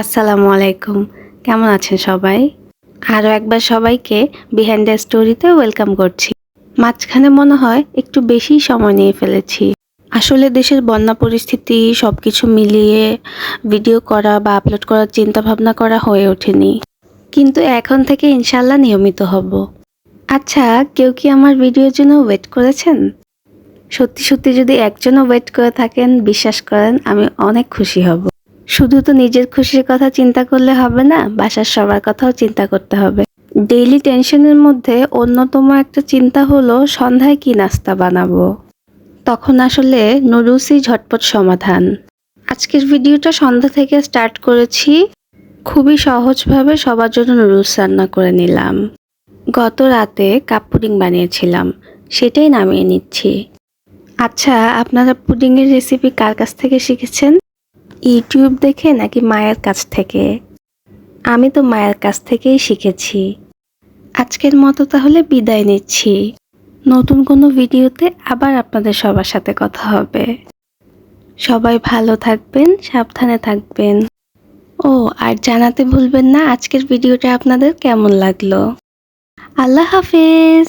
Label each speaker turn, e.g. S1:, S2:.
S1: আসসালামু আলাইকুম। কেমন আছেন সবাই? আরও একবার সবাইকে বিহাইন্ড দ্য স্টোরিতে ওয়েলকাম করছি। মাঝখানে মনে হয় একটু বেশি সময় নিয়ে ফেলেছি। আসলে দেশের বন্যা পরিস্থিতি সব কিছু মিলিয়ে ভিডিও করা বা আপলোড করার চিন্তা ভাবনা করা হয়ে ওঠেনি। কিন্তু এখন থেকে ইনশাল্লাহ নিয়মিত হব। আচ্ছা কেউ কি আমার ভিডিওর জন্য ওয়েট করেছেন? সত্যি সত্যি যদি একজনও ওয়েট করে থাকেন, বিশ্বাস করেন, আমি অনেক খুশি হব। শুধু তো নিজের খুশির কথা চিন্তা করলে হবে না, বাসার সবার কথাও চিন্তা করতে হবে। ডেইলি টেনশনের মধ্যে অন্যতম একটা চিন্তা হলো, সন্ধ্যায় কি নাস্তা বানাবো? তখন আসলে নুডলসই ঝটপট সমাধান। আজকের ভিডিওটা সন্ধ্যা থেকে স্টার্ট করেছি। খুবই সহজভাবে সবার জন্য নুডলস রান্না করে নিলাম। গত রাতে কাপ পুডিং বানিয়েছিলাম, সেটাই নামিয়ে নিচ্ছি। আচ্ছা আপনারা পুডিংয়ের রেসিপি কার কাছ থেকে শিখেছেন? ইউটিউব দেখে নাকি মায়ের কাছ থেকে? আমি তো মায়ের কাছ থেকেই শিখেছি। আজকের মতো তাহলে বিদায় নিচ্ছি। নতুন কোনো ভিডিওতে আবার আপনাদের সবার সাথে কথা হবে। সবাই ভালো থাকবেন, সাবধানে থাকবেন। ও, আর জানাতে ভুলবেন না, আজকের ভিডিওটা আপনাদের কেমন লাগল? আল্লাহ হাফেজ!